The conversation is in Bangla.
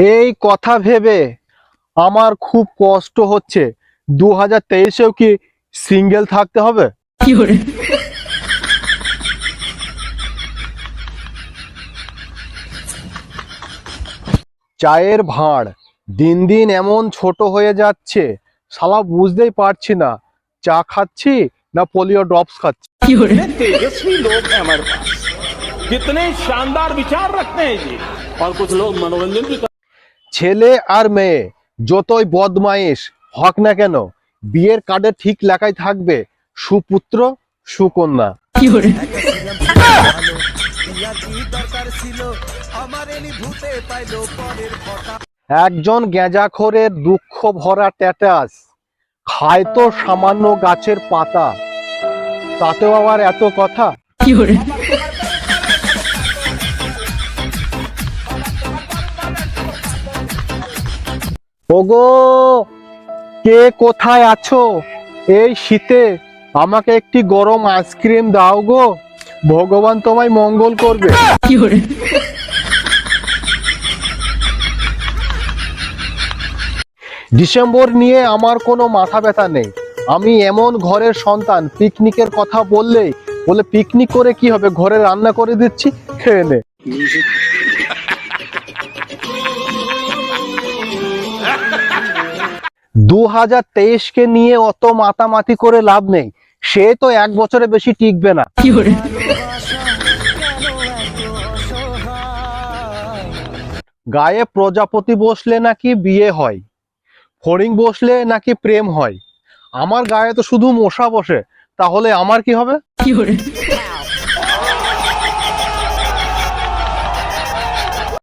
এই কথা ভেবে আমার খুব কষ্ট হচ্ছে দু হাজার তেইশেও কি সিঙ্গেল থাকতে হবে চায়ের ভাঁড় দিন দিন এমন ছোট হয়ে যাচ্ছে শালা বুঝতেই পারছি না চা খাচ্ছি না পোলিও ড্রপস খাচ্ছি कितने तेजस्वी लोग हैं हमारे पास कितने शानदार विचार रखते हैं जी और कुछ लोग मनोरंजन भी कर- ছেলে আর মেয়ে যতই বদমাইশ হক না কেন বিয়ের কার্ডে ঠিক লেখাই থাকবে সুপুত্র সুকন্যা। একজন গেঁজাখোরের দুঃখ ভরা ট্যাটাস খায় তো সামান্য গাছের পাতা। তাতেও আবার এত কথা? ওগো কে কোথায় আছো? এই শীতে আমাকে একটি গরম আইসক্রিম দাও গো। ভগবান তোমায় মঙ্গল করবে। ডিসেম্বর নিয়ে আমার কোনো মাথা ব্যথা নেই। আমি এমন ঘরের সন্তান পিকনিকের কথা বললেই বলে পিকনিক করে কি হবে? ঘরে রান্না করে দিচ্ছি খেয়ে নে। দু হাজার তেইশকে নিয়ে অত মাতামাতি করে লাভ নেই। সে তো এক বছরে বেশি টিকবে না। গায়ে প্রজাপতি বসলে নাকি বিয়ে হয় ফড়িং বসলে নাকি প্রেম হয়। আমার গায়ে তো শুধু মশা বসে তাহলে আমার কি হবে?